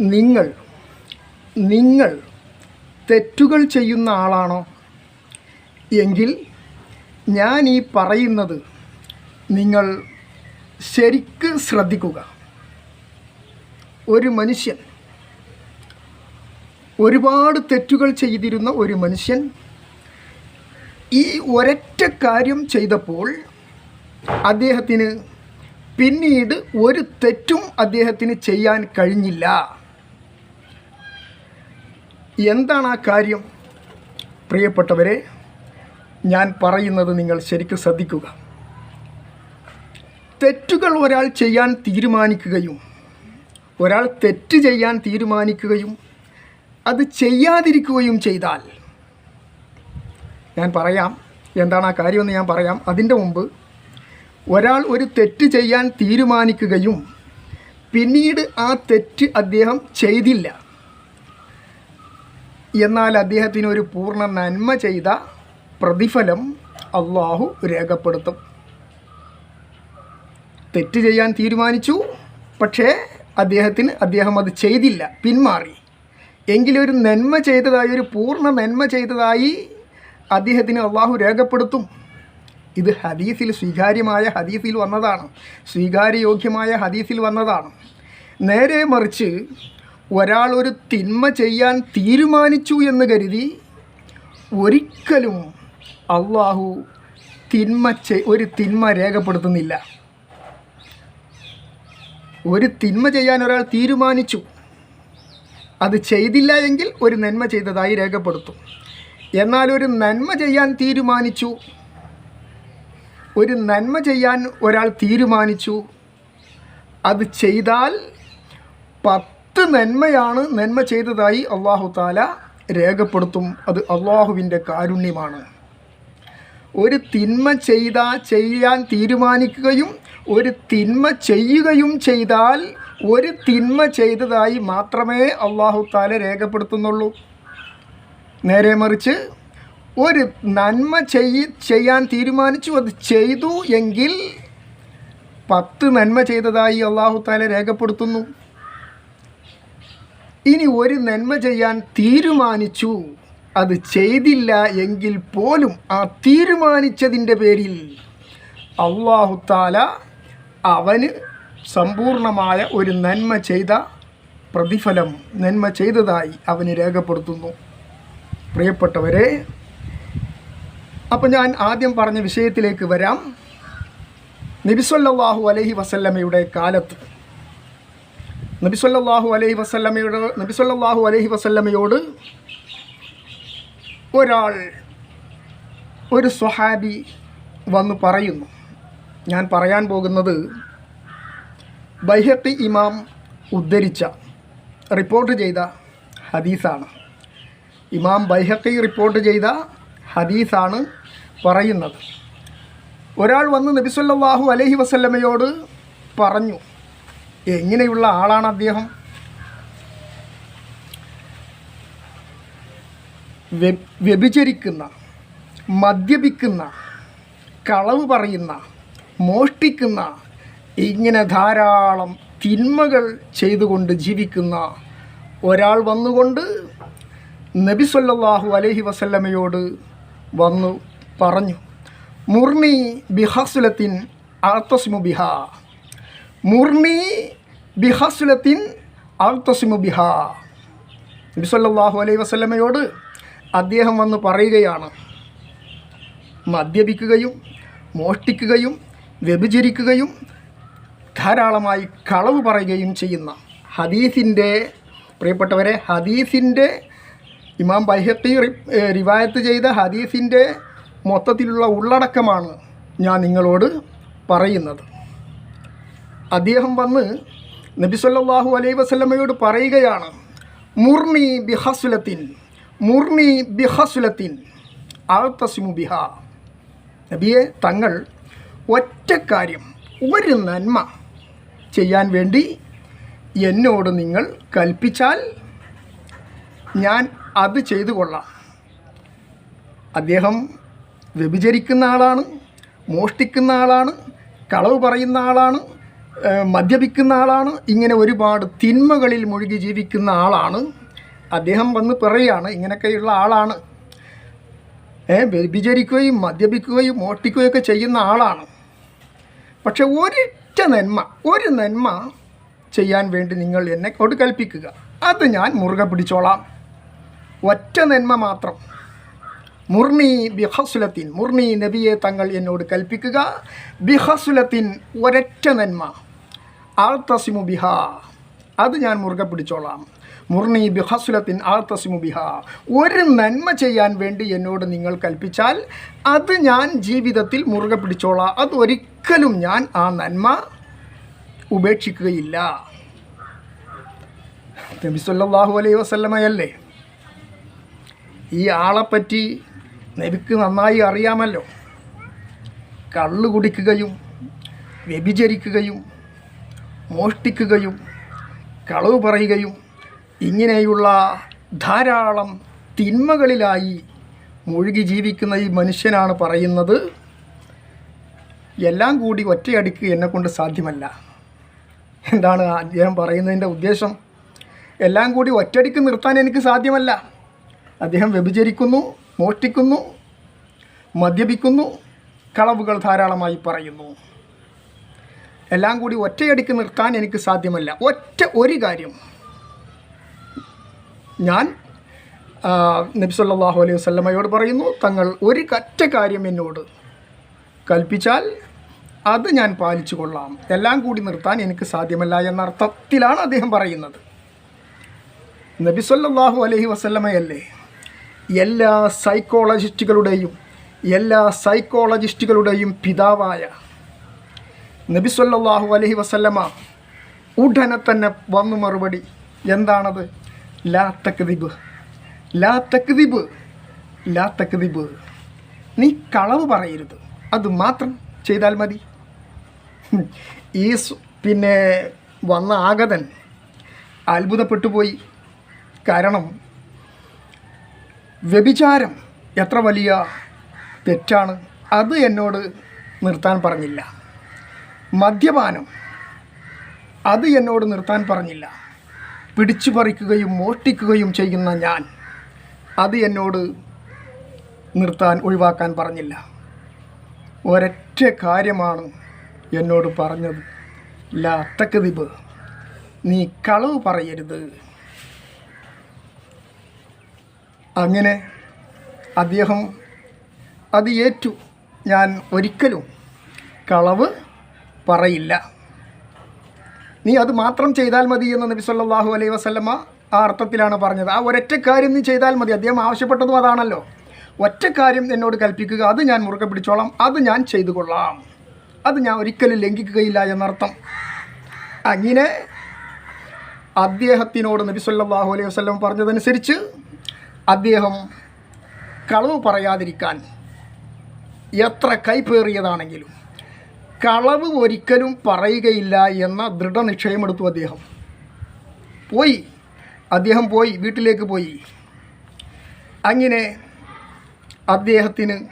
നിങ്ങൾ നിങ്ങൾ തെറ്റുകൾ ചെയ്യുന്ന ആളാണോ? എങ്കിൽ ഞാൻ ഈ പറയുന്നത് നിങ്ങൾ ശരിക്ക് ശ്രദ്ധിക്കുക. ഒരു മനുഷ്യൻ ഒരുപാട് തെറ്റുകൾ ചെയ്തിരുന്ന ഒരു മനുഷ്യൻ ഈ ഒരൊറ്റ കാര്യം ചെയ്തപ്പോൾ അദ്ദേഹത്തിന് പിന്നീട് ഒരു തെറ്റും അദ്ദേഹത്തിന് ചെയ്യാൻ കഴിഞ്ഞില്ല. എന്താണ് ആ കാര്യം? പ്രിയപ്പെട്ടവരെ ഞാൻ പറയുന്നത് നിങ്ങൾ ശരിക്കും ശ്രദ്ധിക്കുക. തെറ്റുകൾ ഒരാൾ ചെയ്യാൻ തീരുമാനിക്കുകയും ഒരാൾ തെറ്റ് ചെയ്യാൻ തീരുമാനിക്കുകയും അത് ചെയ്യാതിരിക്കുകയും ചെയ്താൽ ഞാൻ പറയാം എന്താണ് ആ കാര്യമെന്ന് ഞാൻ പറയാം. അതിന്റെ മുമ്പ് ഒരാൾ ഒരു തെറ്റ് ചെയ്യാൻ തീരുമാനിക്കുകയും പിന്നീട് ആ തെറ്റ് അദ്ദേഹം ചെയ്തില്ല. എന്നാൽ അദ്ദേഹത്തിന് ഒരു പൂർണ നന്മ ചെയ്ത പ്രതിഫലം അള്ളാഹു രേഖപ്പെടുത്തും. തെറ്റ് ചെയ്യാൻ തീരുമാനിച്ചു. പക്ഷേ അദ്ദേഹത്തിന് അദ്ദേഹം അത് ചെയ്തില്ല. പിന്മാറി. എങ്കിലൊരു നന്മ ചെയ്തതായി ഒരു പൂർണ നന്മ ചെയ്തതായി അദ്ദേഹത്തിന് അള്ളാഹു രേഖപ്പെടുത്തും. ഇത് ഹദീസിൽ സ്വീകാര്യമായ ഹദീസിൽ വന്നതാണ്. സ്വീകാര്യയോഗ്യമായ ഹദീസിൽ വന്നതാണ്. നേരെ മറിച്ച് ഒരാൾ ഒരു തിന്മ ചെയ്യാൻ തീരുമാനിച്ചു എന്ന് കരുതി ഒരിക്കലും അള്ളാഹു തിന്മ ഒരു തിന്മ രേഖപ്പെടുത്തുന്നില്ല. ഒരു തിന്മ ചെയ്യാൻ ഒരാൾ തീരുമാനിച്ചു. അത് ചെയ്തില്ല എങ്കിൽ ഒരു നന്മ ചെയ്തതായി രേഖപ്പെടുത്തും. എന്നാൽ ഒരു നന്മ ചെയ്യാൻ തീരുമാനിച്ചു. ഒരു നന്മ ചെയ്യാൻ ഒരാൾ തീരുമാനിച്ചു. അത് ചെയ്താൽ പത്ത് നന്മയാണ് നന്മ ചെയ്തതായി അള്ളാഹു താല രേഖപ്പെടുത്തും. അത് അള്ളാഹുവിന്റെ കാരുണ്യമാണ്. ഒരു തിന്മ ചെയ്ത ചെയ്യാൻ തീരുമാനിക്കുകയും ഒരു തിന്മ ചെയ്യുകയും ചെയ്താൽ ഒരു തിന്മ ചെയ്തതായി മാത്രമേ അള്ളാഹു താല രേഖപ്പെടുത്തുന്നുള്ളൂ. നേരെ മറിച്ച് ഒരു നന്മ ചെയ്യ ചെയ്യാൻ തീരുമാനിച്ചു അത് ചെയ്തു എങ്കിൽ പത്ത് നന്മ ചെയ്തതായി അള്ളാഹു താല രേഖപ്പെടുത്തുന്നു. ഇനി ഒരു നന്മ ചെയ്യാൻ തീരുമാനിച്ചു. അത് ചെയ്തില്ല എങ്കിൽ പോലും ആ തീരുമാനിച്ചതിന്റെ പേരിൽ അള്ളാഹുത്താല അവന് സമ്പൂർണമായ ഒരു നന്മ ചെയ്ത പ്രതിഫലം നന്മ ചെയ്തതായി അവന് രേഖപ്പെടുത്തുന്നു. പ്രിയപ്പെട്ടവരെ അപ്പോൾ ഞാൻ ആദ്യം പറഞ്ഞ വിഷയത്തിലേക്ക് വരാം. നബിസ്വല്ലാഹു അലഹി വസല്ലമയുടെ കാലത്ത് നബിസ്വല്ലാഹു അലഹി വസല്ലമ്മയുടെ നബിസ്വല്ലാഹു അലഹി വസല്ലമയോട് ഒരാൾ ഒരു സ്വഹാബി വന്ന് പറയുന്നു. ഞാൻ പറയാൻ പോകുന്നത് ബൈഹത്തി ഇമാം ഉദ്ധരിച്ച റിപ്പോർട്ട് ചെയ്ത ഹദീസാണ്. ഇമാം ബൈഹത്തി റിപ്പോർട്ട് ചെയ്ത ഹദീസാണ് പറയുന്നത്. ഒരാൾ വന്ന് നബിസ്വല്ലാഹു അലഹി വസല്ലമയോട് പറഞ്ഞു എങ്ങനെയുള്ള ആളാണ് അദ്ദേഹം? വ്യ- വ്യഭിചരിക്കുന്ന മദ്യപിക്കുന്ന കളവ് പറയുന്ന മോഷ്ടിക്കുന്ന ഇങ്ങനെ ധാരാളം തിന്മകൾ ചെയ്തുകൊണ്ട് ജീവിക്കുന്ന ഒരാൾ വന്നുകൊണ്ട് നബി സല്ലല്ലാഹു അലൈഹി വസല്ലമയോട് വന്നു പറഞ്ഞു മുർണി ബിഹാസുലത്തിൻ ആത്തസ്മു ബിഹ. മുർണി ബിഹസുലത്തിൻ ആർത്തസിമു ബിഹ നബി സല്ലല്ലാഹു അലൈഹി വസല്ലമയോട് അദ്ദേഹം വന്ന് പറയുകയാണ്. മദ്യപിക്കുകയും മോഷ്ടിക്കുകയും വ്യഭിചരിക്കുകയും ധാരാളമായി കളവ് പറയുകയും ചെയ്യുന്ന ഹദീസിന്റെ പ്രിയപ്പെട്ടവരെ ഹദീസിന്റെ ഇമാം ബൈഹത്തി റിവായത്ത് ചെയ്ത ഹദീസിന്റെ മൊത്തത്തിലുള്ള ഉള്ളടക്കമാണ് ഞാൻ നിങ്ങളോട് പറയുന്നത്. അദ്ദേഹം വന്ന് നബി സല്ലല്ലാഹു അലൈഹി വസല്ലമയോട് പറയുകയാണ് മുർണി ബിഹസുലത്തിൻ മുർണി ബിഹസുലത്തിൻ ആൾത്തസിമു ബിഹ. നബിയെ തങ്ങൾ ഒറ്റ കാര്യം ഒരു നന്മ ചെയ്യാൻ വേണ്ടി എന്നോട് നിങ്ങൾ കൽപ്പിച്ചാൽ ഞാൻ അത് ചെയ്തു കൊള്ളാം. അദ്ദേഹം വ്യഭിചരിക്കുന്ന ആളാണ് മോഷ്ടിക്കുന്ന ആളാണ് കളവ് പറയുന്ന ആളാണ് മദ്യപിക്കുന്ന ആളാണ്. ഇങ്ങനെ ഒരുപാട് തിന്മകളിൽ മുഴുകി ജീവിക്കുന്ന ആളാണ്. അദ്ദേഹം വന്ന് പറയുകയാണ് ഇങ്ങനെയൊക്കെയുള്ള ആളാണ്. ഏ വ്യഭിചരിക്കുകയും മദ്യപിക്കുകയും ഓട്ടിക്കുകയൊക്കെ ചെയ്യുന്ന ആളാണ്. പക്ഷെ ഒരിറ്റ നന്മ ഒരു നന്മ ചെയ്യാൻ വേണ്ടി നിങ്ങൾ എന്നെ കൊണ്ട് കൽപ്പിക്കുക. അത് ഞാൻ മുറുകെ പിടിച്ചോളാം. ഒറ്റ നന്മ മാത്രം. മുർണി ബിഹസുലത്തിൻ മുർണി നബിയെ തങ്ങൾ എന്നോട് കൽപ്പിക്കുക. ബിഹസുലത്തിൻ ഒരൊറ്റ നന്മ. ആൾ തസിമു ബിഹ. അത് ഞാൻ മുറുകെ പിടിച്ചോളാം. മുർണി ബിഹസുലത്തിൻ ആൾ തസിമു ബിഹ. ഒരു നന്മ ചെയ്യാൻ വേണ്ടി എന്നോട് നിങ്ങൾ കൽപ്പിച്ചാൽ അത് ഞാൻ ജീവിതത്തിൽ മുറുകെ പിടിച്ചോളാം. അത് ഒരിക്കലും ഞാൻ ആ നന്മ ഉപേക്ഷിക്കുകയില്ല. നബിസ്വല്ലാഹു അലൈ വസല്ലമയല്ലേ ഈ ആളെപ്പറ്റി നബിക്ക് നന്നായി അറിയാമല്ലോ. കള്ളു കുടിക്കുകയും വ്യഭിചരിക്കുകയും മോഷ്ടിക്കുകയും കളവ് പറയുകയും ഇങ്ങനെയുള്ള ധാരാളം തിന്മകളിലായി മുഴുകി ജീവിക്കുന്ന ഈ മനുഷ്യനാണ് പറയുന്നത്. എല്ലാം കൂടി ഒറ്റയടിക്ക് എന്നെക്കൊണ്ട് സാധ്യമല്ല. എന്താണ് അദ്ദേഹം പറയുന്നതിന്റെ ഉദ്ദേശം? എല്ലാം കൂടി ഒറ്റയടിക്ക് നിർത്താൻ എനിക്ക് സാധ്യമല്ല. അദ്ദേഹം വ്യഭിചരിക്കുന്നു മോഷ്ടിക്കുന്നു മദ്യപിക്കുന്നു കളവുകൾ ധാരാളമായി പറയുന്നു. എല്ലാം കൂടി ഒറ്റയടിക്ക് നിർത്താൻ എനിക്ക് സാധ്യമല്ല. ഒറ്റ ഒരു കാര്യം. ഞാൻ നബ്സല്ലാഹു അലൈഹി വസല്ലമയോട് പറയുന്നു തങ്ങൾ ഒരു കറ്റ കാര്യം എന്നോട് കൽപ്പിച്ചാൽ അത് ഞാൻ പാലിച്ചു കൊള്ളാം. എല്ലാം കൂടി നിർത്താൻ എനിക്ക് സാധ്യമല്ല എന്ന അർത്ഥത്തിലാണ് അദ്ദേഹം പറയുന്നത്. നബി അലഹി അലൈഹി വസല്ലമയല്ലേ? എല്ലാ സൈക്കോളജിസ്റ്റുകളുടെയും എല്ലാ സൈക്കോളജിസ്റ്റുകളുടെയും പിതാവായ നബി അലഹി വസല്ലമ ഉടനെ തന്നെ വന്നു മറുപടി. എന്താണത്? ലാ തക്ദിബ്. ലാ തക്ദിബ്. ലാ തക്ദിബ്. നീ കളവ് പറയരുത്. അത് മാത്രം ചെയ്താൽ മതി. ഈ പിന്നെ വന്ന ആഗതൻ അത്ഭുതപ്പെട്ടു പോയി. കാരണം വ്യഭിചാരം എത്ര വലിയ തെറ്റാണ്. അത് എന്നോട് നിർത്താൻ പറഞ്ഞില്ല. മദ്യപാനം. അത് എന്നോട് നിർത്താൻ പറഞ്ഞില്ല. പിടിച്ചു പറിക്കുകയും മോഷ്ടിക്കുകയും ചെയ്യുന്ന ഞാൻ അത് എന്നോട് നിർത്താൻ ഒഴിവാക്കാൻ പറഞ്ഞില്ല. ഒരൊറ്റ കാര്യമാണ് എന്നോട് പറഞ്ഞത്. ലാ നീ കളവ് പറയരുത്. അങ്ങനെ അദ്ദേഹം അത് ഏറ്റു. ഞാൻ ഒരിക്കലും കളവ് പറയില്ല. നീ അത് മാത്രം ചെയ്താൽ മതി എന്ന് നബി സല്ലല്ലാഹു അലൈഹി വസല്ലമ ആ അർത്ഥത്തിലാണ് പറഞ്ഞത്. ആ ഒരൊറ്റ കാര്യം നീ ചെയ്താൽ മതി. അദ്ദേഹം ആവശ്യപ്പെട്ടതും അതാണല്ലോ. ഒറ്റ കാര്യം എന്നോട് കൽപ്പിക്കുക. അത് ഞാൻ മുറുകെ പിടിച്ചോളാം. അത് ഞാൻ ചെയ്തു കൊള്ളാം. അത് ഞാൻ ഒരിക്കലും ലംഘിക്കുകയില്ല എന്നർത്ഥം. അങ്ങനെ അദ്ദേഹത്തിനോട് നബി സല്ലല്ലാഹു അലൈഹി വസല്ലം പറഞ്ഞതനുസരിച്ച് അദ്ദേഹം കളവ് പറയാതിരിക്കാൻ എത്ര കൈപ്പേറിയതാണെങ്കിലും കളവ് ഒരിക്കലും പറയുകയില്ല എന്ന ദൃഢനിശ്ചയമെടുത്തു അദ്ദേഹം. പോയി. അദ്ദേഹം പോയി വീട്ടിലേക്ക് പോയി. അങ്ങനെ അദ്ദേഹത്തിന്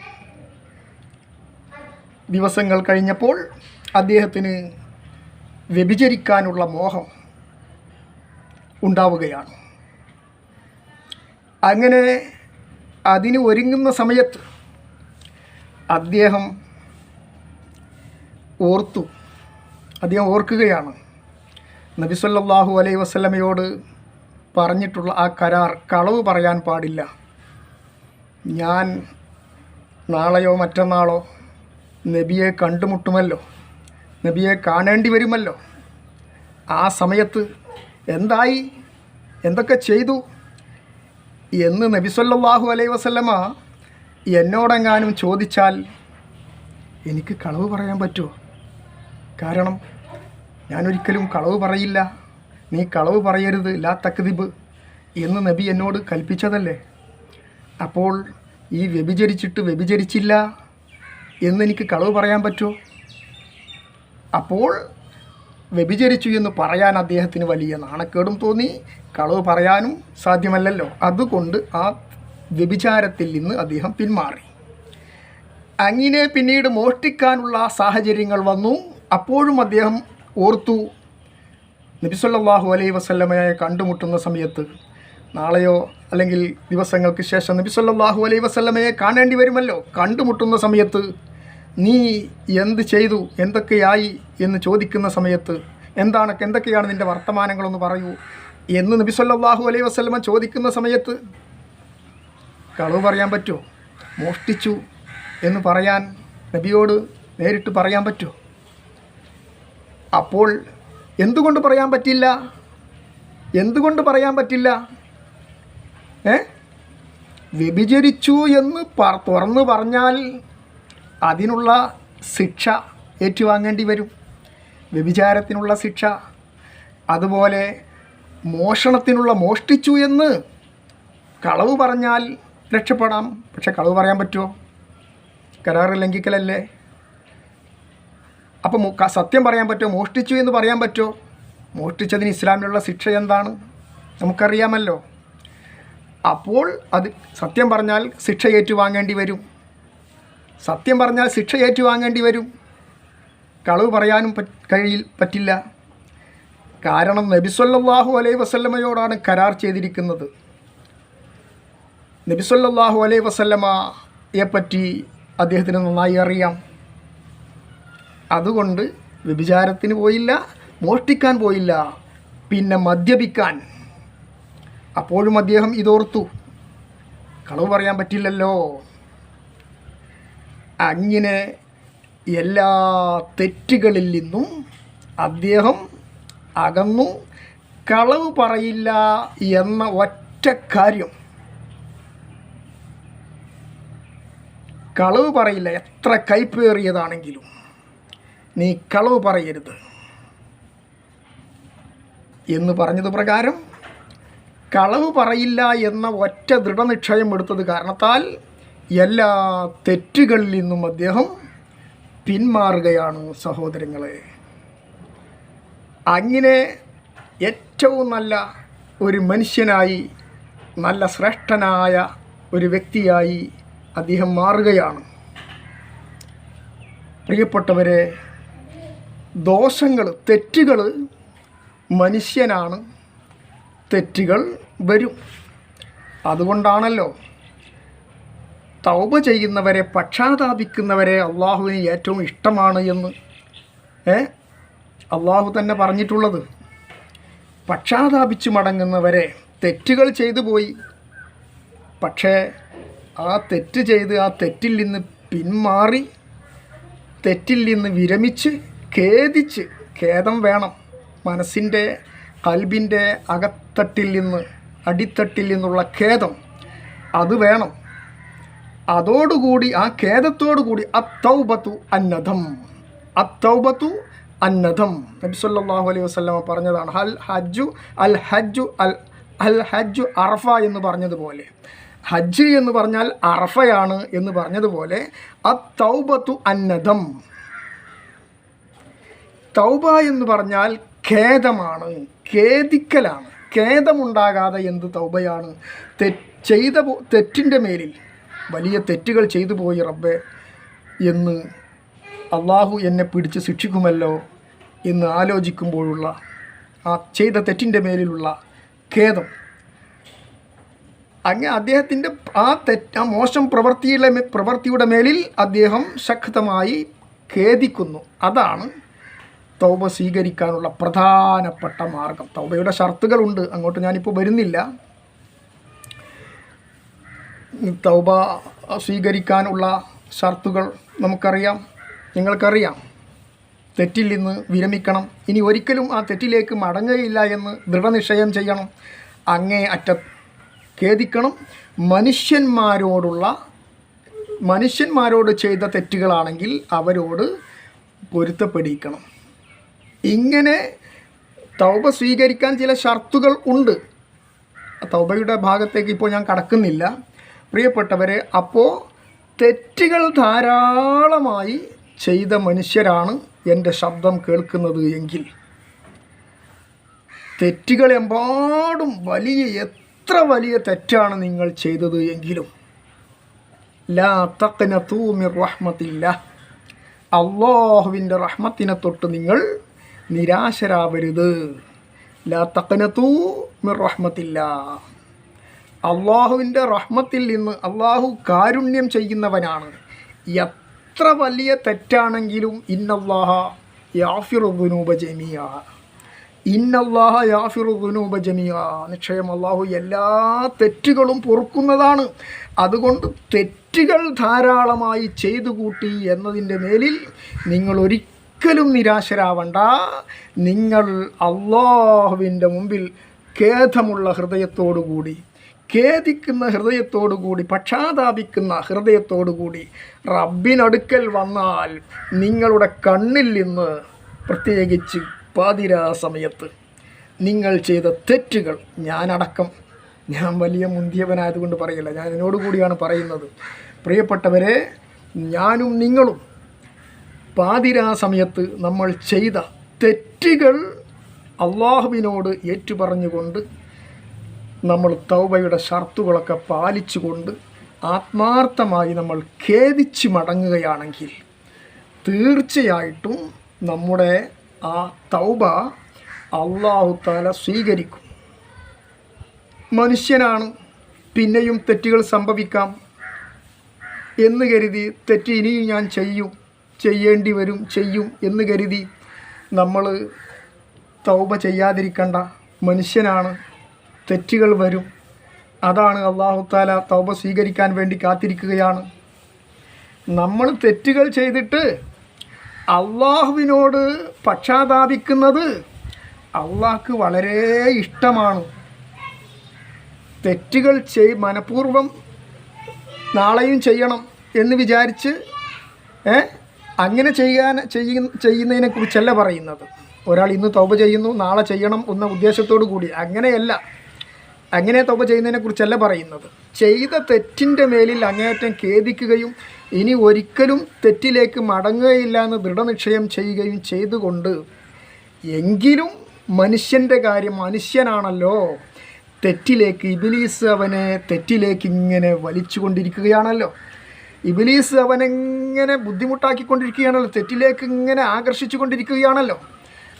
ദിവസങ്ങൾ കഴിഞ്ഞപ്പോൾ അദ്ദേഹത്തിന് വ്യഭിചരിക്കാനുള്ള മോഹം ഉണ്ടാവുകയാണ്. അങ്ങനെ അതിന് ഒരുങ്ങുന്ന സമയത്ത് അദ്ദേഹം ഓർത്തു. അദ്ദേഹം ഓർക്കുകയാണ്. നബി സല്ലല്ലാഹു അലൈഹി വസല്ലമയോട് പറഞ്ഞിട്ടുള്ള ആ കരാർ കളവ് പറയാൻ പാടില്ല. ഞാൻ നാളെയോ മറ്റന്നാളോ നബിയെ കണ്ടുമുട്ടുമല്ലോ. നബിയെ കാണേണ്ടി വരുമല്ലോ. ആ സമയത്ത് എന്തായി? എന്തൊക്കെ ചെയ്തു? എന്ന് നബി സല്ലല്ലാഹു അലൈഹി വസല്ലമ എന്നോടെങ്ങാനും ചോദിച്ചാൽ എനിക്ക് കളവ് പറയാൻ പറ്റുമോ? കാരണം ഞാനൊരിക്കലും കളവ് പറയില്ല. നീ കളവ് പറയരുത് ലാ തക്ദിബ് എന്ന് നബി എന്നോട് കൽപ്പിച്ചതല്ലേ? അപ്പോൾ ഈ വ്യഭിചരിച്ചിട്ട് വ്യഭിചരിച്ചില്ല എന്നെനിക്ക് കളവ് പറയാൻ പറ്റുമോ? അപ്പോൾ വ്യഭിചരിച്ചു എന്ന് പറയാൻ അദ്ദേഹത്തിന് വലിയ നാണക്കേടും തോന്നി. കളവ് പറയാനും സാധ്യമല്ലല്ലോ. അതുകൊണ്ട് ആ വ്യഭിചാരത്തിൽ നിന്ന് അദ്ദേഹം പിന്മാറി. അങ്ങനെ പിന്നീട് മോഷ്ടിക്കാനുള്ള സാഹചര്യങ്ങൾ വന്നു. അപ്പോഴും അദ്ദേഹം ഓർത്തു നബിസല്ലാഹു അലൈ വസല്ലമയെ കണ്ടുമുട്ടുന്ന സമയത്ത് നാളെയോ അല്ലെങ്കിൽ ദിവസങ്ങൾക്ക് ശേഷം നബിസല്ലാഹു അലൈ വസല്ലമയെ കാണേണ്ടി വരുമല്ലോ? കണ്ടുമുട്ടുന്ന സമയത്ത് നീ എന്ത് ചെയ്തു? എന്തൊക്കെയായി? എന്ന് ചോദിക്കുന്ന സമയത്ത് എന്താണ്? എന്തൊക്കെയാണ് നിന്റെ വർത്തമാനങ്ങളൊന്ന് പറയൂ? എന്ന് നബിസല്ലാഹു അലൈ വസ്ലമ ചോദിക്കുന്ന സമയത്ത് കളവ് പറയാൻ പറ്റുമോ? മോഷ്ടിച്ചു എന്ന് പറയാൻ നബിയോട് നേരിട്ട് പറയാൻ പറ്റുമോ? അപ്പോൾ എന്തുകൊണ്ട് പറയാൻ പറ്റില്ല? എന്തുകൊണ്ട് പറയാൻ പറ്റില്ല? ഏ? വ്യഭിചരിച്ചു എന്ന് പറ തുറന്നു പറഞ്ഞാൽ അതിനുള്ള ശിക്ഷ ഏറ്റുവാങ്ങേണ്ടി വരും. വ്യഭിചാരത്തിനുള്ള ശിക്ഷ അതുപോലെ മോഷണത്തിനുള്ള മോഷ്ടിച്ചു എന്ന് കളവ് പറഞ്ഞാൽ രക്ഷപ്പെടാം. പക്ഷെ കളവ് പറയാൻ പറ്റുമോ? കരാറ് ലംഘിക്കലല്ലേ? അപ്പം സത്യം പറയാൻ പറ്റുമോ? മോഷ്ടിച്ചു എന്ന് പറയാൻ പറ്റുമോ? മോഷ്ടിച്ചതിന് ഇസ്ലാമിലുള്ള ശിക്ഷ എന്താണ്? നമുക്കറിയാമല്ലോ. അപ്പോൾ അത് സത്യം പറഞ്ഞാൽ ശിക്ഷ ഏറ്റുവാങ്ങേണ്ടി വരും. സത്യം പറഞ്ഞാൽ ശിക്ഷ ഏറ്റുവാങ്ങേണ്ടി വരും. കളവ് പറയാനും കഴിയിൽ പറ്റില്ല. കാരണം നബിസ്വല്ലാഹു അലൈ വസല്ലമയോടാണ് കരാർ ചെയ്തിരിക്കുന്നത്. നബിസ്വല്ലാഹു അലൈ വസല്ലമയെ പറ്റി അദ്ദേഹത്തിന് നന്നായി അറിയാം. അതുകൊണ്ട് വ്യഭിചാരത്തിന് പോയില്ല മോഷ്ടിക്കാൻ പോയില്ല പിന്നെ മദ്യപിക്കാൻ. അപ്പോഴും അദ്ദേഹം ഇതോർത്തു. കളവ് പറയാൻ പറ്റില്ലല്ലോ. അങ്ങനെ എല്ലാ തെറ്റുകളിൽ നിന്നും അദ്ദേഹം അകന്നു. കളവ് പറയില്ല എന്ന ഒറ്റ കാര്യം. കളവ് പറയില്ല എത്ര കൈപ്പേറിയതാണെങ്കിലും. നീ കളവ് പറയരുത്. എന്ന് പറഞ്ഞത് പ്രകാരം കളവ് പറയില്ല എന്ന ഒറ്റ ദൃഢനിക്ഷയം എടുത്തത് കാരണത്താൽ എല്ലാ തെറ്റുകളിൽ നിന്നും അദ്ദേഹം പിന്മാറുകയാണ് സഹോദരങ്ങളെ. അങ്ങനെ ഏറ്റവും നല്ല ഒരു മനുഷ്യനായി നല്ല ശ്രേഷ്ഠനായ ഒരു വ്യക്തിയായി അദ്ദേഹം മാറുകയാണ്. പ്രിയപ്പെട്ടവരെ ദോഷങ്ങൾ തെറ്റുകൾ മനുഷ്യനാണ് തെറ്റുകൾ വരും. അതുകൊണ്ടാണല്ലോ തൗബ ചെയ്യുന്നവരെ പക്ഷാതാപിക്കുന്നവരെ അള്ളാഹുവിന് ഏറ്റവും ഇഷ്ടമാണ് എന്ന് ഏ? അള്ളാഹു തന്നെ പറഞ്ഞിട്ടുള്ളത്. പക്ഷാതാപിച്ചു മടങ്ങുന്നവരെ തെറ്റുകൾ ചെയ്തു പോയി. പക്ഷേ ആ തെറ്റ് ചെയ്ത് ആ തെറ്റിൽ നിന്ന് പിന്മാറി തെറ്റിൽ നിന്ന് വിരമിച്ച് ഖേദിച്ച് ഖേദം വേണം. മനസ്സിന്റെ കൽബിന്റെ അകത്തട്ടിൽ നിന്ന് അടിത്തട്ടിൽ നിന്നുള്ള ഖേദം അത് വേണം. അതോടുകൂടി ആ ഖേദത്തോടു കൂടി അത്തൗബത്തു അന്നഥം അത്തൗബത്തു അന്നഥം നബി സല്ലല്ലാഹു അലൈഹി വസല്ലമ പറഞ്ഞതാണ് ഹൽ ഹജ്ജു അൽ ഹജ്ജു അൽ അൽ ഹജ്ജു അറഫ എന്ന് പറഞ്ഞതുപോലെ. ഹജ്ജ് എന്ന് പറഞ്ഞാൽ അറഫയാണ് എന്ന് പറഞ്ഞതുപോലെ അത്തൗബത്തു അന്നഥം തൗബ എന്ന് പറഞ്ഞാൽ ഖേദമാണ് ഖേദിക്കലാണ്. ഖേദമുണ്ടാകാതെ എന്ത് തൗബയാണ്? ചെയ്ത തെറ്റിന്റെ മേലിൽ വലിയ തെറ്റുകൾ ചെയ്തു പോയി റബ്ബെ എന്ന് അള്ളാഹു എന്നെ പിടിച്ച് ശിക്ഷിക്കുമല്ലോ എന്ന് ആലോചിക്കുമ്പോഴുള്ള ആ ചെയ്ത തെറ്റിന്റെ മേലിലുള്ള ഖേദം. അങ്ങനെ അദ്ദേഹത്തിന്റെ ആ തെറ്റ് ആ മോശം പ്രവൃത്തിയുടെ പ്രവൃത്തിയുടെ മേലിൽ അദ്ദേഹം ശക്തമായി ഖേദിക്കുന്നു. അതാണ് തൗബ സ്വീകരിക്കാനുള്ള പ്രധാനപ്പെട്ട മാർഗം. തൗബയുടെ ഷർത്തുകളുണ്ട്. അങ്ങോട്ട് ഞാനിപ്പോൾ വരുന്നില്ല. തൗബ സ്വീകരിക്കാനുള്ള ഷർത്തുകൾ നമുക്കറിയാം. നിങ്ങൾക്കറിയാം. തെറ്റിൽ നിന്ന് വിരമിക്കണം. ഇനി ഒരിക്കലും ആ തെറ്റിലേക്ക് മടങ്ങുകയില്ല എന്ന് ദൃഢനിശ്ചയം ചെയ്യണം. അങ്ങേ അറ്റ ഖേദിക്കണം. മനുഷ്യന്മാരോടുള്ള മനുഷ്യന്മാരോട് ചെയ്ത തെറ്റുകളാണെങ്കിൽ അവരോട് പൊരുത്തപ്പെടിക്കണം. ഇങ്ങനെ തൗബ സ്വീകരിക്കാൻ ചില ഷർത്തുകൾ ഉണ്ട്. തൗബയുടെ ഭാഗത്തേക്ക് ഇപ്പോൾ ഞാൻ കടക്കുന്നില്ല. പ്രിയപ്പെട്ടവരെ അപ്പോൾ തെറ്റുകൾ ധാരാളമായി ചെയ്ത മനുഷ്യരാണ് എന്റെ ശബ്ദം കേൾക്കുന്നത് എങ്കിൽ. തെറ്റുകൾ എമ്പാടും വലിയ എത്ര വലിയ തെറ്റാണ് നിങ്ങൾ ചെയ്തത് എങ്കിലും. ലാ തക്കന തൂമിർ റഹ്മത്തില്ല. അള്ളാഹുവിന്റെ റഹ്മത്തിനെ തൊട്ട് നിങ്ങൾ നിരാശരാവരുത്. ലാ തക്കനത്തു മിർ റഹ്മത്തില്ല. അള്ളാഹുവിന്റെ റഹ്മത്തിൽ നിന്ന് അള്ളാഹു കാരുണ്യം ചെയ്യുന്നവനാണ്. എത്ര വലിയ തെറ്റാണെങ്കിലും ഇന്നല്ലാഹ യാഫിറുദ്നൂബ ജമിയ ഇന്നല്ലാഹ യാഫിറുദ്നൂബ ജമിയ നിശ്ചയം അള്ളാഹു എല്ലാ തെറ്റുകളും പൊറുക്കുന്നതാണ്. അതുകൊണ്ട് തെറ്റുകൾ ധാരാളമായി ചെയ്തു കൂട്ടി എന്നതിന്റെ മേലിൽ നിങ്ങൾ ഒരിക്കലും നിരാശരാവണ്ട. നിങ്ങൾ അള്ളാഹുവിന്റെ മുമ്പിൽ ഖേദമുള്ള ഹൃദയത്തോടുകൂടി ഖേദിക്കുന്ന ഹൃദയത്തോടുകൂടി പക്ഷാതാപിക്കുന്ന ഹൃദയത്തോടുകൂടി റബ്ബിനടുക്കൽ വന്നാൽ നിങ്ങളുടെ കണ്ണിൽ നിന്ന് പ്രത്യേകിച്ച് പാതിരാ സമയത്ത് നിങ്ങൾ ചെയ്ത തെറ്റുകൾ ഞാനടക്കം ഞാൻ വലിയ മുന്തിയവനായതുകൊണ്ട് പറയില്ല ഞാൻ എന്നോട് കൂടിയാണ് പറയുന്നത്. പ്രിയപ്പെട്ടവരെ ഞാനും നിങ്ങളും പാതിരാ സമയത്ത് നമ്മൾ ചെയ്ത തെറ്റുകൾ അള്ളാഹുവിനോട് ഏറ്റുപറഞ്ഞുകൊണ്ട് നമ്മൾ തൗബയുടെ ഷർത്തുകളൊക്കെ പാലിച്ചുകൊണ്ട് ആത്മാർത്ഥമായി നമ്മൾ ഖേദിച്ച് മടങ്ങുകയാണെങ്കിൽ തീർച്ചയായിട്ടും നമ്മുടെ ആ തൗബ അള്ളാഹു താല സ്വീകരിക്കും. മനുഷ്യനാണ് പിന്നെയും തെറ്റുകൾ സംഭവിക്കാം എന്ന് കരുതി തെറ്റ് ഇനിയും ഞാൻ ചെയ്യും. ചെയ്യേണ്ടി വരും ചെയ്യും എന്ന് കരുതി നമ്മൾ തൗബ ചെയ്യാതിരിക്കേണ്ട. മനുഷ്യനാണ് തെറ്റുകൾ വരും. അതാണ് അള്ളാഹു താല തൗബ സ്വീകരിക്കാൻ വേണ്ടി കാത്തിരിക്കുകയാണ്. നമ്മൾ തെറ്റുകൾ ചെയ്തിട്ട് അള്ളാഹുവിനോട് പക്ഷാതാപിക്കുന്നത് അള്ളാഹ്ക്ക് വളരെ ഇഷ്ടമാണ്. തെറ്റുകൾ ചെയ് മനഃപൂർവം നാളെയും ചെയ്യണം എന്ന് വിചാരിച്ച് ഏ? അങ്ങനെ ചെയ്യാൻ ചെയ്യുന്ന ചെയ്യുന്നതിനെ കുറിച്ചല്ല പറയുന്നത്. ഒരാൾ ഇന്ന് തൗപ ചെയ്യുന്നു നാളെ ചെയ്യണം എന്ന ഉദ്ദേശത്തോടു കൂടി. അങ്ങനെയല്ല. അങ്ങനെ തൗപ ചെയ്യുന്നതിനെ കുറിച്ചല്ല പറയുന്നത്. ചെയ്ത തെറ്റിന്റെ മേലിൽ അങ്ങേയറ്റം ഖേദിക്കുകയും ഇനി ഒരിക്കലും തെറ്റിലേക്ക് മടങ്ങുകയില്ല എന്ന് ദൃഢനിശ്ചയം ചെയ്യുകയും ചെയ്തുകൊണ്ട് എങ്കിലും മനുഷ്യന്റെ കാര്യം മനുഷ്യനാണല്ലോ. തെറ്റിലേക്ക് ഇബിലീസ് അവനെ തെറ്റിലേക്ക് ഇങ്ങനെ വലിച്ചുകൊണ്ടിരിക്കുകയാണല്ലോ. ഇബിലീസ് അവനെങ്ങനെ ബുദ്ധിമുട്ടാക്കിക്കൊണ്ടിരിക്കുകയാണല്ലോ? തെറ്റിലേക്ക് ഇങ്ങനെ ആകർഷിച്ചു കൊണ്ടിരിക്കുകയാണല്ലോ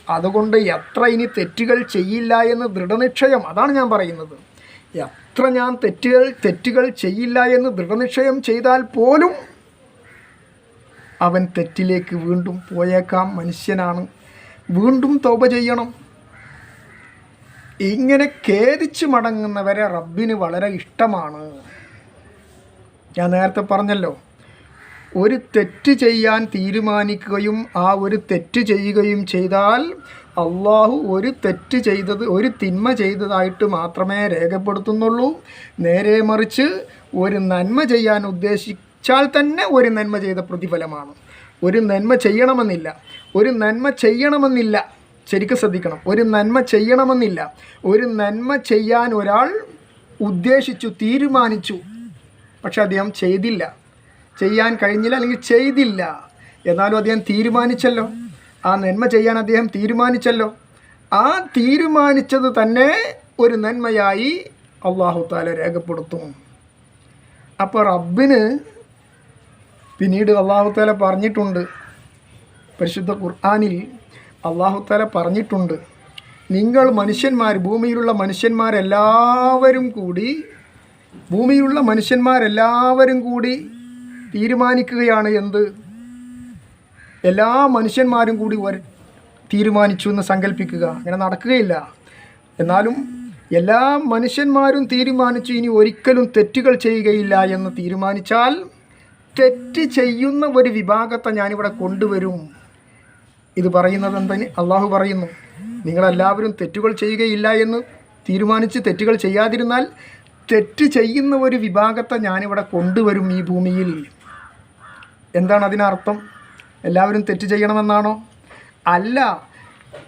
അതുകൊണ്ട് എത്ര ഇനി തെറ്റുകൾ ചെയ്യില്ല എന്ന് ദൃഢനിശ്ചയം അതാണ് ഞാൻ പറയുന്നത്. എത്ര ഞാൻ തെറ്റുകൾ തെറ്റുകൾ ചെയ്യില്ല എന്ന് ദൃഢനിശ്ചയം ചെയ്താൽ പോലും അവൻ തെറ്റിലേക്ക് വീണ്ടും പോയേക്കാം മനുഷ്യനാണ്. വീണ്ടും തോപ ചെയ്യണം. ഇങ്ങനെ ഖേദിച്ച് മടങ്ങുന്നവരെ റബ്ബിന് വളരെ ഇഷ്ടമാണ്. ഞാൻ നേരത്തെ പറഞ്ഞല്ലോ. ഒരു തെറ്റ് ചെയ്യാൻ തീരുമാനിക്കുകയും ആ ഒരു തെറ്റ് ചെയ്യുകയും ചെയ്താൽ അള്ളാഹു ഒരു തെറ്റ് ചെയ്തത് ഒരു തിന്മ ചെയ്തതായിട്ട് മാത്രമേ രേഖപ്പെടുത്തുന്നുള്ളൂ. നേരെ മറിച്ച് ഒരു നന്മ ചെയ്യാൻ ഉദ്ദേശിച്ചാൽ തന്നെ ഒരു നന്മ ചെയ്ത പ്രതിഫലമാണ്. ഒരു നന്മ ചെയ്യണമെന്നില്ല. ഒരു നന്മ ചെയ്യണമെന്നില്ല. ശരിക്കും ശ്രദ്ധിക്കണം. ഒരു നന്മ ചെയ്യണമെന്നില്ല. ഒരു നന്മ ചെയ്യാൻ ഒരാൾ ഉദ്ദേശിച്ചു തീരുമാനിച്ചു പക്ഷെ അദ്ദേഹം ചെയ്തില്ല. ചെയ്യാൻ കഴിഞ്ഞില്ല അല്ലെങ്കിൽ ചെയ്തില്ല. എന്നാലും അദ്ദേഹം തീരുമാനിച്ചല്ലോ. ആ നന്മ ചെയ്യാൻ അദ്ദേഹം തീരുമാനിച്ചല്ലോ. ആ തീരുമാനിച്ചത് തന്നെ ഒരു നന്മയായി അള്ളാഹു താല രേഖപ്പെടുത്തും. അപ്പോൾ റബ്ബിന് പിന്നീട് അള്ളാഹു താല പറഞ്ഞിട്ടുണ്ട്. പരിശുദ്ധ ഖുർആാനിൽ അള്ളാഹു താല പറഞ്ഞിട്ടുണ്ട്. നിങ്ങൾ മനുഷ്യന്മാർ ഭൂമിയിലുള്ള മനുഷ്യന്മാരെല്ലാവരും കൂടി ഭൂമിയിലുള്ള മനുഷ്യന്മാരെല്ലാവരും കൂടി തീരുമാനിക്കുകയാണ് എന്ത്? എല്ലാ മനുഷ്യന്മാരും കൂടി ഒരു തീരുമാനിച്ചു എന്ന് സങ്കല്പിക്കുക അങ്ങനെ നടക്കുകയില്ല. എന്നാലും എല്ലാ മനുഷ്യന്മാരും തീരുമാനിച്ചു ഇനി ഒരിക്കലും തെറ്റുകൾ ചെയ്യുകയില്ല എന്ന് തീരുമാനിച്ചാൽ തെറ്റ് ചെയ്യുന്ന ഒരു വിഭാഗത്തെ ഞാനിവിടെ കൊണ്ടുവരും. ഇത് പറയുന്നത് എന്തിന് അള്ളാഹു പറയുന്നു. നിങ്ങളെല്ലാവരും തെറ്റുകൾ ചെയ്യുകയില്ല എന്ന് തീരുമാനിച്ച് തെറ്റുകൾ ചെയ്യാതിരുന്നാൽ തെറ്റ് ചെയ്യുന്ന ഒരു വിഭാഗത്തെ ഞാനിവിടെ കൊണ്ടുവരും ഈ ഭൂമിയിൽ. എന്താണ് അതിനർത്ഥം? എല്ലാവരും തെറ്റ് ചെയ്യണമെന്നാണോ? അല്ല.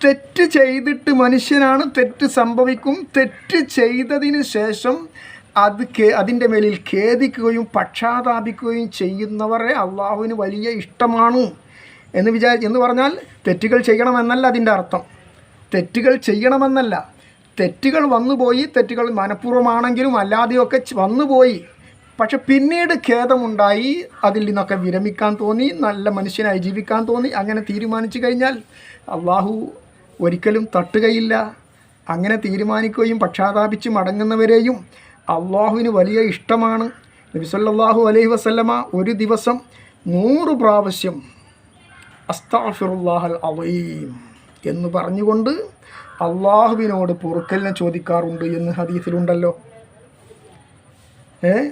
തെറ്റ് ചെയ്തിട്ട് മനുഷ്യനാണ് തെറ്റ് സംഭവിക്കും. തെറ്റ് ചെയ്തതിന് ശേഷം അത് കേ അതിന്റെ മേലിൽ ഖേദിക്കുകയും പക്ഷാതാപിക്കുകയും ചെയ്യുന്നവരെ അള്ളാഹുവിന് വലിയ ഇഷ്ടമാണ്. എന്ന് വിചാരി എന്ന് പറഞ്ഞാൽ തെറ്റുകൾ ചെയ്യണമെന്നല്ല അതിന്റെ അർത്ഥം. തെറ്റുകൾ ചെയ്യണമെന്നല്ല. തെറ്റുകൾ വന്നുപോയി തെറ്റുകൾ മനഃപൂർവമാണെങ്കിലും അല്ലാതെയൊക്കെ വന്നുപോയി. പക്ഷെ പിന്നീട് ഖേദമുണ്ടായി അതിൽ നിന്നൊക്കെ വിരമിക്കാൻ തോന്നി നല്ല മനുഷ്യനായി ജീവിക്കാൻ തോന്നി. അങ്ങനെ തീരുമാനിച്ചു കഴിഞ്ഞാൽ അള്ളാഹു ഒരിക്കലും തട്ടുകയില്ല. അങ്ങനെ തീരുമാനിക്കുകയും പക്ഷാതാപിച്ച് മടങ്ങുന്നവരെയും അള്ളാഹുവിന് വലിയ ഇഷ്ടമാണ്. നബിസല്ലാഹു അലൈഹി വസല്ലമ ഒരു ദിവസം നൂറ് പ്രാവശ്യം അസ്താഫിറുല്ലാഹൽ അവയും എന്ന് പറഞ്ഞുകൊണ്ട് അള്ളാഹുവിനോട് പൊറുക്കലിനെ ചോദിക്കാറുണ്ട് എന്ന് ഹദീസിലുണ്ടല്ലോ. ഏ?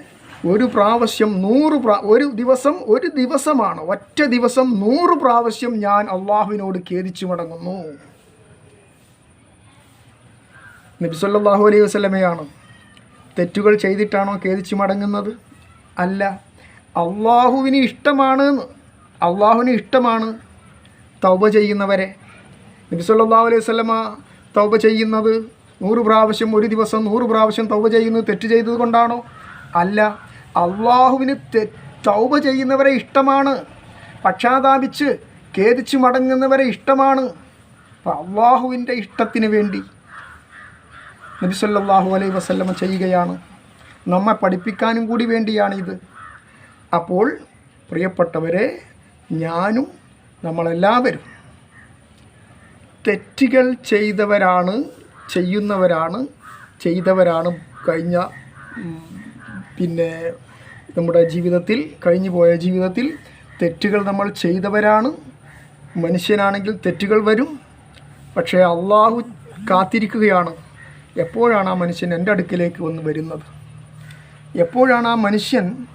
ഒരു പ്രാവശ്യം നൂറ് പ്രാ ഒരു ദിവസം ഒരു ദിവസമാണ്. ഒറ്റ ദിവസം നൂറ് പ്രാവശ്യം ഞാൻ അള്ളാഹുവിനോട് ഖേദിച്ചു മടങ്ങുന്നു. നബി സല്ലല്ലാഹു അലൈഹി വസല്ലമയാണ് തെറ്റുകൾ ചെയ്തിട്ടാണോ ഖേദിച്ചു മടങ്ങുന്നത്? അല്ല. അള്ളാഹുവിന് ഇഷ്ടമാണ്. അള്ളാഹുവിന് ഇഷ്ടമാണ് തൗബ ചെയ്യുന്നവരെ. നബി സല്ലല്ലാഹു അലൈഹി വസല്ലമ തൗബ ചെയ്യുന്നത്? നൂറ് പ്രാവശ്യം ഒരു ദിവസം നൂറ് പ്രാവശ്യം തൗബ ചെയ്യുന്നത് തെറ്റ് ചെയ്തത് കൊണ്ടാണോ? അല്ല. അള്ളാഹുവിന് തൗബ ചെയ്യുന്നവരെ ഇഷ്ടമാണ്. പക്ഷാതാപിച്ച് ഖേദിച്ച് മടങ്ങുന്നവരെ ഇഷ്ടമാണ്. അപ്പോൾ അള്ളാഹുവിന്റെ ഇഷ്ടത്തിന് വേണ്ടി നബി സല്ലല്ലാഹു അലൈഹി വസല്ലമ ചെയ്യുകയാണ്. നമ്മെ പഠിപ്പിക്കാനും കൂടി വേണ്ടിയാണിത്. അപ്പോൾ പ്രിയപ്പെട്ടവരെ ഞാനും നമ്മളെല്ലാവരും തെറ്റുകൾ ചെയ്തവരാണ് ചെയ്യുന്നവരാണ് ചെയ്തവരാണ് കഴിഞ്ഞ പിന്നെ നമ്മുടെ ജീവിതത്തിൽ കഴിഞ്ഞു പോയ ജീവിതത്തിൽ തെറ്റുകൾ നമ്മൾ ചെയ്തവരാണ്. മനുഷ്യനാണെങ്കിൽ തെറ്റുകൾ വരും. പക്ഷേ അള്ളാഹു കാത്തിരിക്കുകയാണ്. എപ്പോഴാണ് ആ മനുഷ്യൻ എന്റെ അടുക്കിലേക്ക് വന്ന് വരുന്നത്? എപ്പോഴാണ് ആ മനുഷ്യൻ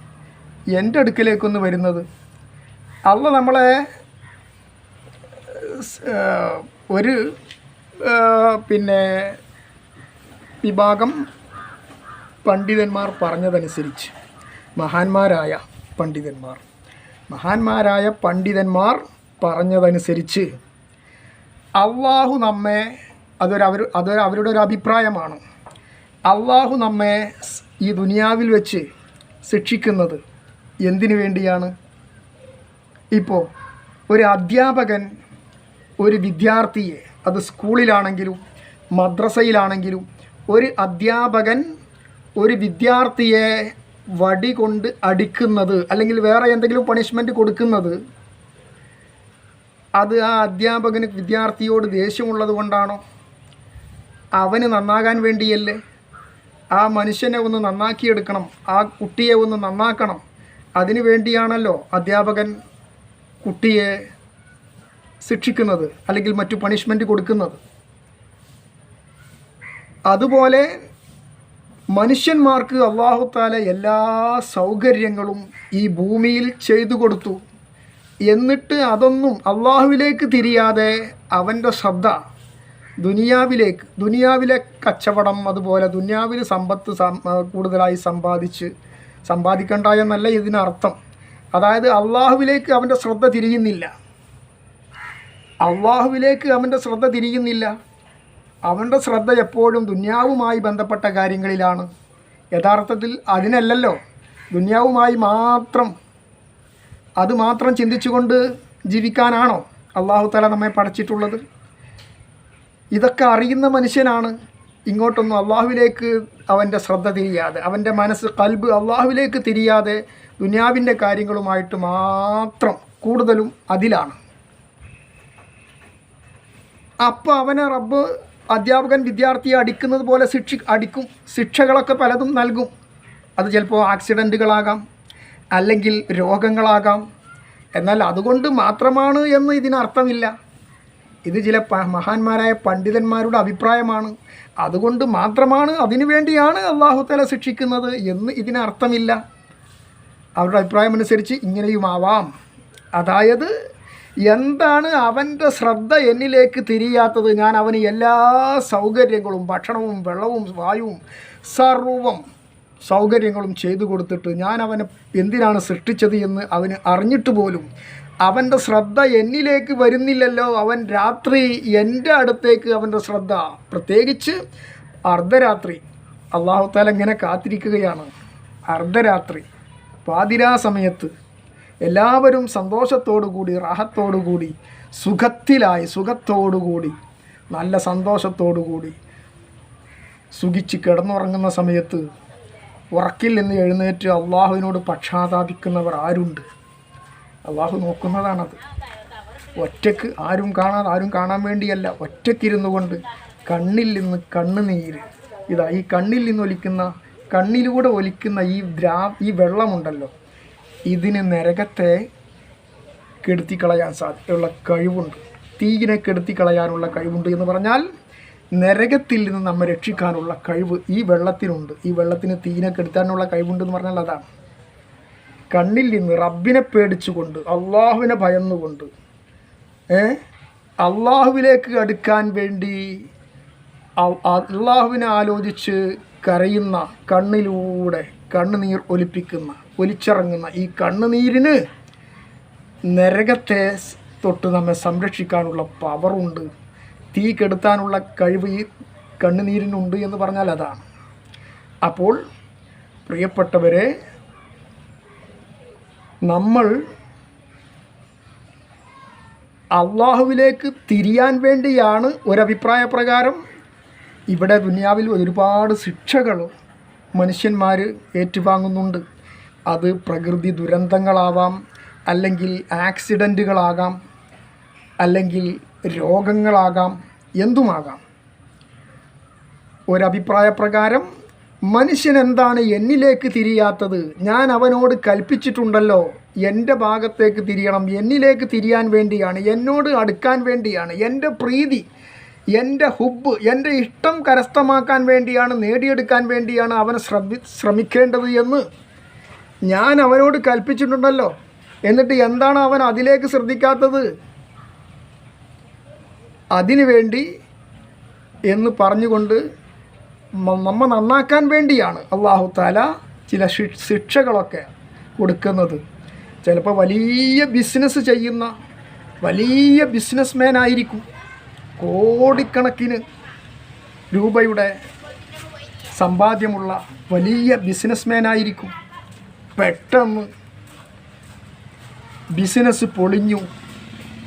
എന്റെ അടുക്കിലേക്ക് വന്ന് വരുന്നത്? അള്ള നമ്മളെ ഒരു പിന്നെ വിഭാഗം പണ്ഡിതന്മാർ പറഞ്ഞതനുസരിച്ച് മഹാന്മാരായ പണ്ഡിതന്മാർ. മഹാന്മാരായ പണ്ഡിതന്മാർ പറഞ്ഞതനുസരിച്ച് അള്ളാഹു നമ്മെ അതൊരു അവർ അതൊരു അവരുടെ ഒരു അഭിപ്രായമാണ്. അള്ളാഹു നമ്മെ ഈ ദുനിയാവിൽ വെച്ച് ശിക്ഷിക്കുന്നത് എന്തിനു വേണ്ടിയാണ്? ഇപ്പോൾ ഒരു അധ്യാപകൻ ഒരു വിദ്യാർത്ഥിയെ അത് സ്കൂളിലാണെങ്കിലും മദ്രസയിലാണെങ്കിലും ഒരു അധ്യാപകൻ ഒരു വിദ്യാർത്ഥിയെ വടി കൊണ്ട് അടിക്കുന്നത് അല്ലെങ്കിൽ വേറെ എന്തെങ്കിലും പണിഷ്മെന്റ് കൊടുക്കുന്നത് അത് ആ അധ്യാപകന് വിദ്യാർത്ഥിയോട് ദേഷ്യമുള്ളത് കൊണ്ടാണോ? അവന് നന്നാകാൻ വേണ്ടിയല്ലേ? ആ മനുഷ്യനെ ഒന്ന് നന്നാക്കിയെടുക്കണം ആ കുട്ടിയെ ഒന്ന് നന്നാക്കണം. അതിനു വേണ്ടിയാണല്ലോ അധ്യാപകൻ കുട്ടിയെ ശിക്ഷിക്കുന്നത് അല്ലെങ്കിൽ മറ്റു പണിഷ്മെന്റ് കൊടുക്കുന്നത്. അതുപോലെ മനുഷ്യന്മാർക്ക് അള്ളാഹുത്താല എല്ലാ സൗകര്യങ്ങളും ഈ ഭൂമിയിൽ ചെയ്തു കൊടുത്തു. എന്നിട്ട് അതൊന്നും അള്ളാഹുവിലേക്ക് തിരിയാതെ അവന്റെ ശ്രദ്ധ ദുനിയാവിലേക്ക് ദുനിയാവിലെ കച്ചവടം അതുപോലെ ദുനിയാവിൽ സമ്പത്ത് കൂടുതലായി സമ്പാദിച്ച് സമ്പാദിക്കണ്ട എന്നല്ല ഇതിനർത്ഥം. അതായത് അള്ളാഹുവിലേക്ക് അവന്റെ ശ്രദ്ധ തിരിയുന്നില്ല. അള്ളാഹുവിലേക്ക് അവന്റെ ശ്രദ്ധ തിരിയുന്നില്ല. അവന്റെ ശ്രദ്ധ എപ്പോഴും ദുന്യാവുമായി ബന്ധപ്പെട്ട കാര്യങ്ങളിലാണ്. യഥാർത്ഥത്തിൽ അതിനല്ലല്ലോ. ദുന്യാവുമായി മാത്രം അത് മാത്രം ചിന്തിച്ചുകൊണ്ട് ജീവിക്കാനാണോ അള്ളാഹു തല നമ്മെ പഠിച്ചിട്ടുള്ളത് ഇതൊക്കെ അറിയുന്ന മനുഷ്യനാണ്. ഇങ്ങോട്ടൊന്നും അള്ളാഹുവിലേക്ക് അവന്റെ ശ്രദ്ധ തിരിയാതെ അവന്റെ മനസ്സ് കൽബ് അള്ളാഹുവിലേക്ക് തിരിയാതെ ദുനിയാവിന്റെ കാര്യങ്ങളുമായിട്ട് മാത്രം കൂടുതലും അതിലാണ്. അപ്പോൾ അവനെ റബ്ബ് അധ്യാപകൻ വിദ്യാർത്ഥിയെ അടിക്കുന്നത് പോലെ ശിക്ഷ അടിക്കും. ശിക്ഷകളൊക്കെ പലതും നൽകും. അത് ചിലപ്പോൾ ആക്സിഡന്റുകളാകാം അല്ലെങ്കിൽ രോഗങ്ങളാകാം. എന്നാൽ അതുകൊണ്ട് മാത്രമാണ് എന്ന് ഇതിനർത്ഥമില്ല. ഇത് ചില മഹാന്മാരായ പണ്ഡിതന്മാരുടെ അഭിപ്രായമാണ്. അതുകൊണ്ട് മാത്രമാണ് അതിനു വേണ്ടിയാണ് അള്ളാഹുത്തല ശിക്ഷിക്കുന്നത് എന്ന് ഇതിനർത്ഥമില്ല. അവരുടെ അഭിപ്രായമനുസരിച്ച് ഇങ്ങനെയുമാവാം. അതായത് എന്താണ് അവന്റെ ശ്രദ്ധ എന്നിലേക്ക് തിരിയാത്തത്? ഞാൻ അവന് എല്ലാ സൗകര്യങ്ങളും ഭക്ഷണവും വെള്ളവും വായുവും സർവം സൗകര്യങ്ങളും ചെയ്തു കൊടുത്തിട്ട് ഞാൻ അവനെ എന്തിനാണ് സൃഷ്ടിച്ചത് എന്ന് അവന് അറിഞ്ഞിട്ട് പോലും അവന്റെ ശ്രദ്ധ എന്നിലേക്ക് വരുന്നില്ലല്ലോ. അവൻ രാത്രി എന്റെ അടുത്തേക്ക് അവന്റെ ശ്രദ്ധ പ്രത്യേകിച്ച് അർദ്ധരാത്രി. അള്ളാഹുത്താൽ ഇങ്ങനെ കാത്തിരിക്കുകയാണ്. അർദ്ധരാത്രി. പാതിരാ സമയത്ത് എല്ലാവരും സന്തോഷത്തോടുകൂടി റാഹത്തോടുകൂടി സുഖത്തിലായി സുഖത്തോടുകൂടി നല്ല സന്തോഷത്തോടുകൂടി സുഖിച്ച് കിടന്നുറങ്ങുന്ന സമയത്ത് ഉറക്കിൽ നിന്ന് എഴുന്നേറ്റ് അള്ളാഹുവിനോട് പക്ഷാതാപിക്കുന്നവർ ആരുണ്ട്? അള്ളാഹു നോക്കുന്നതാണത്. ഒറ്റയ്ക്ക് ആരും കാണാതെ ആരും കാണാൻ വേണ്ടിയല്ല. ഒറ്റക്കിരുന്നു കൊണ്ട് കണ്ണിൽ നിന്ന് കണ്ണുനീര് ഇതാ ഈ കണ്ണിൽ നിന്ന് ഒലിക്കുന്ന കണ്ണിലൂടെ ഒലിക്കുന്ന ഈ ദ്രാ ഈ വെള്ളമുണ്ടല്ലോ. ഇതിന് നരകത്തെ കെടുത്തിക്കളയാൻ സാധ്യതയുള്ള കഴിവുണ്ട്. തീയിനെ കെടുത്തിക്കളയാനുള്ള കഴിവുണ്ട് എന്ന് പറഞ്ഞാൽ നരകത്തിൽ നിന്ന് നമ്മെ രക്ഷിക്കാനുള്ള കഴിവ് ഈ വെള്ളത്തിനുണ്ട്. ഈ വെള്ളത്തിന് തീയിനെ കെടുത്താനുള്ള കഴിവുണ്ടെന്ന് പറഞ്ഞാൽ അതാണ്. കണ്ണിൽ നിന്ന് റബ്ബിനെ പേടിച്ചുകൊണ്ട് അള്ളാഹുവിനെ ഭയന്നുകൊണ്ട് ഏ? അള്ളാഹുവിലേക്ക് അടുക്കാൻ വേണ്ടി അള്ളാഹുവിനെ ആലോചിച്ച് കരയുന്ന കണ്ണിലൂടെ കണ്ണുനീർ ഒലിപ്പിക്കുന്ന ഒലിച്ചിറങ്ങുന്ന ഈ കണ്ണുനീരിന് നരകത്തെ തൊട്ട് നമ്മെ സംരക്ഷിക്കാനുള്ള പവറുണ്ട്. തീ കെടുത്താനുള്ള കഴിവ് ഈ കണ്ണുനീരിനുണ്ട് എന്ന് പറഞ്ഞാൽ അതാണ്. അപ്പോൾ പ്രിയപ്പെട്ടവരെ നമ്മൾ അള്ളാഹുവിലേക്ക് തിരിയാൻ വേണ്ടിയാണ് ഒരഭിപ്രായ പ്രകാരം ഇവിടെ ദുനിയാവിൽ ഒരുപാട് ശിക്ഷകൾ മനുഷ്യന്മാർ ഏറ്റുവാങ്ങുന്നുണ്ട്. അത് പ്രകൃതി ദുരന്തങ്ങളാവാം അല്ലെങ്കിൽ ആക്സിഡന്റുകളാകാം അല്ലെങ്കിൽ രോഗങ്ങളാകാം എന്തുമാകാം? ഒരഭിപ്രായ പ്രകാരം മനുഷ്യൻ എന്താണ് എന്നിലേക്ക് തിരിയാത്തത്? ഞാൻ അവനോട് കൽപ്പിച്ചിട്ടുണ്ടല്ലോ എന്റെ ഭാഗത്തേക്ക് തിരിയണം. എന്നിലേക്ക് തിരിയാൻ വേണ്ടിയാണ് എന്നോട് അടുക്കാൻ വേണ്ടിയാണ് എന്റെ പ്രീതി എന്റെ ഹുബ് എന്റെ ഇഷ്ടം കരസ്ഥമാക്കാൻ വേണ്ടിയാണ് നേടിയെടുക്കാൻ വേണ്ടിയാണ് അവൻ ശ്രമി ശ്രമിക്കേണ്ടത് എന്ന് ഞാൻ അവനോട് കൽപ്പിച്ചിട്ടുണ്ടല്ലോ. എന്നിട്ട് എന്താണ് അവൻ അതിലേക്ക് ശ്രദ്ധിക്കാത്തത്? അതിനു വേണ്ടി എന്ന് പറഞ്ഞുകൊണ്ട് നമ്മ നന്നാക്കാൻ വേണ്ടിയാണ് അള്ളാഹു താല ചില ശിക്ഷകളൊക്കെ കൊടുക്കുന്നത്. ചിലപ്പോൾ വലിയ ബിസിനസ് ചെയ്യുന്ന വലിയ ബിസിനസ് ആയിരിക്കും കോടിക്കണക്കിന് രൂപയുടെ സമ്പാദ്യമുള്ള വലിയ ബിസിനസ് ആയിരിക്കും. പെട്ടെന്ന് ബിസിനസ് പൊളിഞ്ഞു.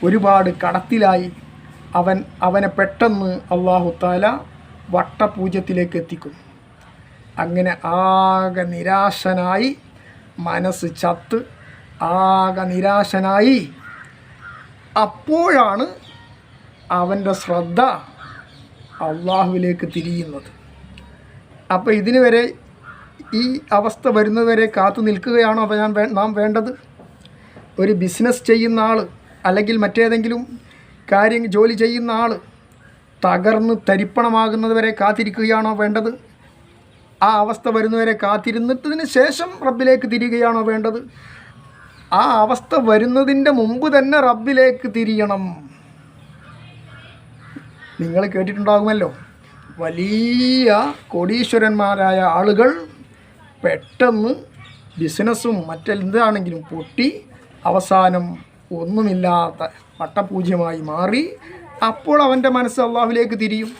ഒരുപാട് കടത്തിലായി. അവൻ അവനെ പെട്ടെന്ന് അള്ളാഹു താല വട്ടപൂജ്യത്തിലേക്ക് എത്തിക്കും. അങ്ങനെ ആകെ നിരാശനായി മനസ്സ് ചത്ത് ആകെ നിരാശനായി. അപ്പോഴാണ് അവന്റെ ശ്രദ്ധ അള്ളാഹുവിലേക്ക് തിരിയുന്നത്. അപ്പോൾ ഇതിന് വരെ ഈ അവസ്ഥ വരുന്നതുവരെ കാത്തു നിൽക്കുകയാണോ അപ്പോൾ ഞാൻ നാം വേണ്ടത്? ഒരു ബിസിനസ് ചെയ്യുന്ന ആൾ അല്ലെങ്കിൽ മറ്റേതെങ്കിലും കാര്യം ജോലി ചെയ്യുന്ന ആൾ തകർന്ന് തരിപ്പണമാകുന്നതുവരെ കാത്തിരിക്കുകയാണോ വേണ്ടത്? ആ അവസ്ഥ വരുന്നവരെ കാത്തിരുന്നിട്ടതിന് ശേഷം റബ്ബിലേക്ക് തിരിയുകയാണോ വേണ്ടത്? ആ അവസ്ഥ വരുന്നതിന്റെ മുമ്പ് തന്നെ റബ്ബിലേക്ക് തിരിയണം. നിങ്ങൾ കേട്ടിട്ടുണ്ടാകുമല്ലോ. വലിയ കോടീശ്വരന്മാരായ ആളുകൾ പെട്ടെന്ന് ബിസിനസ്സും മറ്റെന്താണെങ്കിലും പൊട്ടി അവസാനം ഒന്നുമില്ലാത്ത പട്ടപൂജ്യമായി മാറി. അപ്പോൾ അവന്റെ മനസ്സ് അള്ളാഹുലേക്ക് തിരിയും.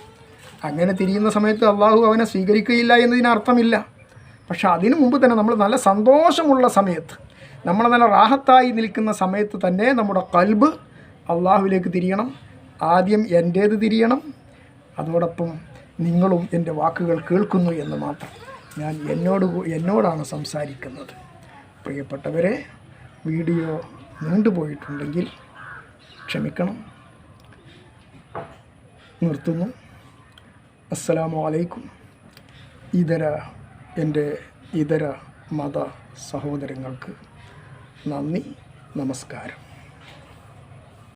അങ്ങനെ തിരിയുന്ന സമയത്ത് അള്ളാഹു അവനെ സ്വീകരിക്കുകയില്ല എന്നതിനർത്ഥമില്ല. പക്ഷെ അതിനു മുമ്പ് തന്നെ നമ്മൾ നല്ല സന്തോഷമുള്ള സമയത്ത് നമ്മൾ നല്ല റാഹത്തായി നിൽക്കുന്ന സമയത്ത് തന്നെ നമ്മുടെ കൽബ് അള്ളാഹുവിലേക്ക് തിരിയണം. ആദ്യം എന്റേത് തിരിയണം. അതോടൊപ്പം നിങ്ങളും എന്റെ വാക്കുകൾ കേൾക്കുന്നു എന്ന് മാത്രം. ഞാൻ എന്നോട് എന്നോടാണ് സംസാരിക്കുന്നത്. പ്രിയപ്പെട്ടവരെ വീഡിയോ നീണ്ടുപോയിട്ടുണ്ടെങ്കിൽ ക്ഷമിക്കണം. നിർത്തുന്നു. അസ്സലാമു അലൈക്കും. ഇതര എന്റെ ഇതര മത സഹോദരങ്ങൾക്ക് നന്ദി നമസ്കാരം.